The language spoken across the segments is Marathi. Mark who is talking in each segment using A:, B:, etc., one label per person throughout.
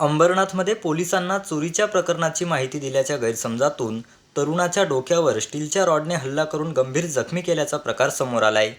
A: अंबरनाथमध्ये पोलिसांना चोरीच्या प्रकरणाची माहिती दिल्याच्या गैरसमजातून तरुणाच्या डोक्यावर स्टीलच्या रॉडने हल्ला करून गंभीर जखमी केल्याचा प्रकार समोर आलाय.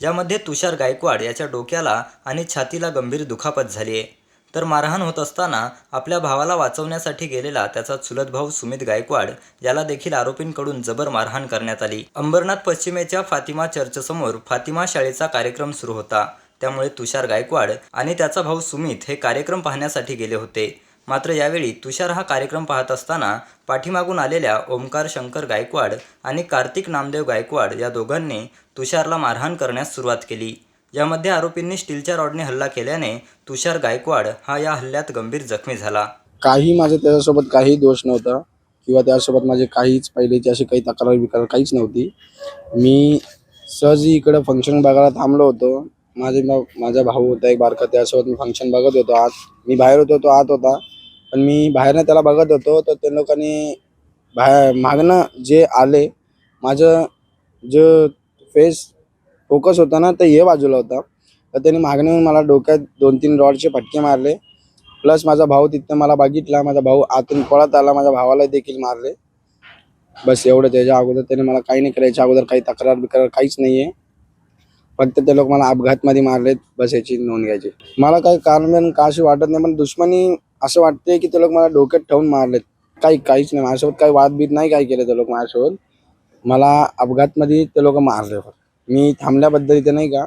A: ज्यामध्ये तुषार गायकवाड याच्या डोक्याला आणि छातीला गंभीर दुखापत झाली आहे. तर मारहाण होत असताना आपल्या भावाला वाचवण्यासाठी गेलेला त्याचा चुलत भाऊ सुमित गायकवाड याला देखील आरोपींकडून जबर मारहाण करण्यात आली. अंबरनाथ पश्चिमेच्या फातिमा चर्चसमोर फातिमा शाळेचा कार्यक्रम सुरू होता. त्यामुळे तुषार गायकवाड आणि त्याचा भाऊ सुमित हे कार्यक्रम पाहण्यासाठी गेले होते. मात्र यावेळी तुषार हा कार्यक्रम पाहत असताना पाठीमागून आलेल्या ओमकार शंकर गायकवाड आणि कार्तिक नामदेव गायकवाड या दोघांनी तुषारला मारहाण करण्यास सुरुवात केली. यामध्ये आरोपींनी स्टीलच्या रॉडने हल्ला केल्याने तुषार गायकवाड हा या हल्ल्यात गंभीर जखमी झाला.
B: काही माझे त्याच्यासोबत काही दोष नव्हता किंवा त्यासोबत माझे काहीच पहिलेची अशी काही तक्रार बिक्रार काहीच नव्हती. मी सहज इकडं फंक्शन बघायला थांबलो होतो. माझे माझा भाऊ होता एक बारका त्यासोबत मी फंक्शन बघत होतो आत मी बाहेर होतो तो आत होता. पण मी बाहेरनं त्याला बघत होतो तर त्या लोकांनी बाहेर मागणं जे आले माझं जो फेस फोकस होता ना तर हे बाजूला होता. तर त्यांनी मागणं मला डोक्यात दोन तीन रॉडचे फटके मारले. प्लस माझा भाऊ तिथं मला बघितला माझा भाऊ आतून पळत आला माझ्या भावाला देखील मारले. बस एवढं त्याच्या अगोदर त्याने मला काही नाही करायच्या अगोदर काही तक्रार बिक्रार काहीच नाही आहे फक्त ते लोक मला अपघातमध्ये मारलेत बस याची नोंद घ्यायची. मला काही कारण का अशी वाटत नाही पण दुश्मनी असं वाटते की ते लोक मला डोक्यात ठेवून मारलेत. काही काहीच नाही माझ्यासोबत काही वादबीत नाही काय केलं ते लोक माझ्यासोबत. मला अपघातमध्ये ते लोक मारले मी थांबल्याबद्दल इथे नाही का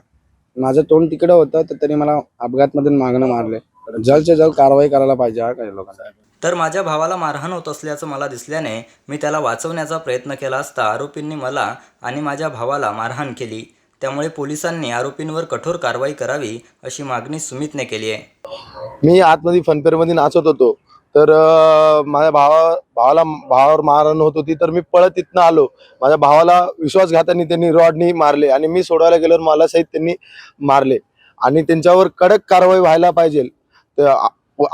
B: माझं तोंड तिकडं होतं तर तरी मला अपघातमधून मागणं मारले. जलच्या जल कारवाई करायला पाहिजे हा काही लोकांना
A: तर माझ्या भावाला मारहाण होत असल्याचं मला दिसल्याने मी त्याला वाचवण्याचा प्रयत्न केला असता आरोपींनी मला आणि माझ्या भावाला मारहाण केली. त्यामुळे पोलिसांनी आरोपींवर कठोर कारवाई करावी अशी मागणी सुमितने केली आहे.
C: मी आतमध्ये फनफेअरमध्ये नाचत होतो. तर माझ्या भावा भावाला भावावर मारहाण होत होती तर मी पळत तिथनं आलो. माझ्या भावाला विश्वासघाताने त्यांनी रॉडनी मारले आणि मी सोडवायला गेल्यावर मला सहित त्यांनी मारले. आणि त्यांच्यावर कडक कारवाई व्हायला पाहिजे. तर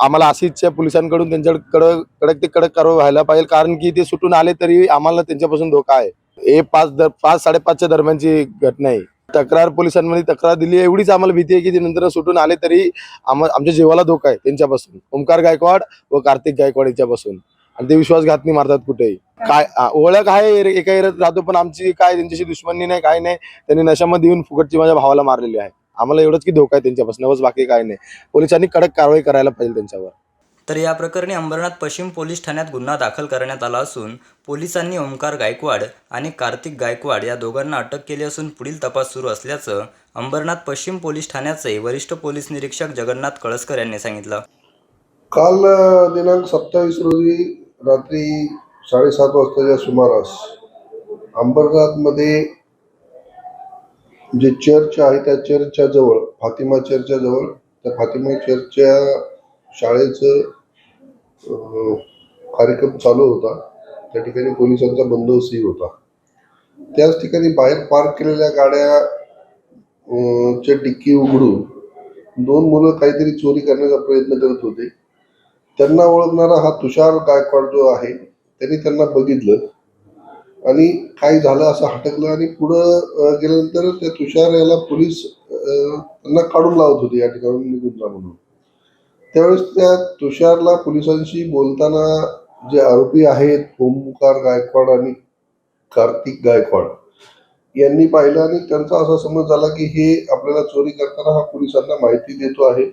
C: आम्हाला अशी इच्छा पोलिसांकडून त्यांच्याकडे कडक कडक ते कडक कारवाई व्हायला पाहिजे. कारण की ते सुटून आले तरी आम्हाला त्यांच्यापासून धोका आहे. हे पाच दर पाच साडेपाचच्या दरम्यानची घटना आहे. तक्रार पोलिसांमध्ये तक्रार दिली एवढीच आम्हाला भीती आहे की ते नंतर सुटून आले तरी आम्हा आमच्या जीवाला धोका आहे त्यांच्यापासून. ओमकार गायकवाड व कार्तिक गायकवाड यांच्यापासून. आणि ते विश्वासघात नाही मारतात कुठेही. काय ओळख आहे एका एरत राहतो पण आमची काय त्यांच्याशी दुश्मनी नाही काय नाही. त्यांनी नशामध्ये येऊन फुकटची माझ्या भावाला मारलेली आहे. आम्हाला एवढंच की धोका आहे त्यांच्यापासून बस बाकी काय नाही. पोलिसांनी कडक कारवाई करायला पाहिजे त्यांच्यावर.
A: तर या प्रकरणी अंबरनाथ पश्चिम पोलीस ठाण्यात गुन्हा दाखल करण्यात आला असून पोलिसांनी ओंकार गायकवाड आणि कार्तिक गायकवाड या दोघांना अटक केली असून पुढील तपास सुरू असल्याचं अंबरनाथ पश्चिम पोलीस ठाण्याचे वरिष्ठ पोलीस निरीक्षक जगन्नाथ कळसकर यांनी सांगितलं.
D: काल दिनांक सत्तावीस रोजी रात्री साडेसात वाजताच्या सुमारास अंबरनाथमध्ये जे चर्च आहे त्या चर्चच्या जवळ फातिमा चर्चच्या जवळ त्या फातिमा चर्चच्या शाळेचं कार्यक्रम चालू होता. त्या ठिकाणी पोलिसांचा बंदोबस्तही होता. त्याच ठिकाणी बाहेर पार्क केलेल्या गाड्या च्या डिक्की उघडून दोन मुलं काहीतरी चोरी करण्याचा प्रयत्न करत होते. त्यांना ओळखणारा हा तुषार गायकवाड जो आहे त्यांनी त्यांना बघितलं आणि काय झालं असं हटकलं आणि पुढं गेल्यानंतर त्या तुषार याला पोलीस त्यांना काढून लावत होते या ठिकाणी निघून जा म्हणून. त्यावेळेस त्या तुषारला पोलिसांशी बोलताना जे आरोपी आहेत ओमकार गायकवाड आणि कार्तिक गायकवाड यांनी पाहिलं आणि त्यांचा असा समज झाला की हे आपल्याला चोरी करताना हा पोलिसांना माहिती देतो आहे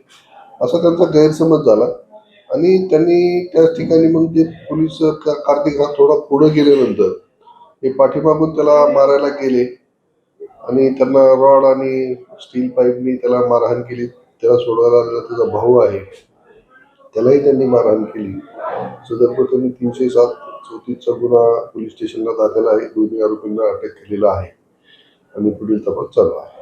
D: असा त्यांचा गैरसमज झाला. आणि त्यांनी त्याच ठिकाणी मग ते पोलीस का- कार्तिक हा थोडा पुढे गेल्यानंतर हे पाठीमागून त्याला मारायला गेले. आणि त्यांना रॉड आणि स्टील पाईपनी त्याला मारहाण केली. त्याला सोडवायला आलेला त्याचा भाऊ आहे. त्यालाही त्यांनी मारहाण केली. सदर प्रकरणी तीनशे सात चौतीसचा गुन्हा पोलीस स्टेशनला दाखल आहे. दोन्ही आरोपींना अटक केलेला आहे. आणि पुढील तपास चालू आहे.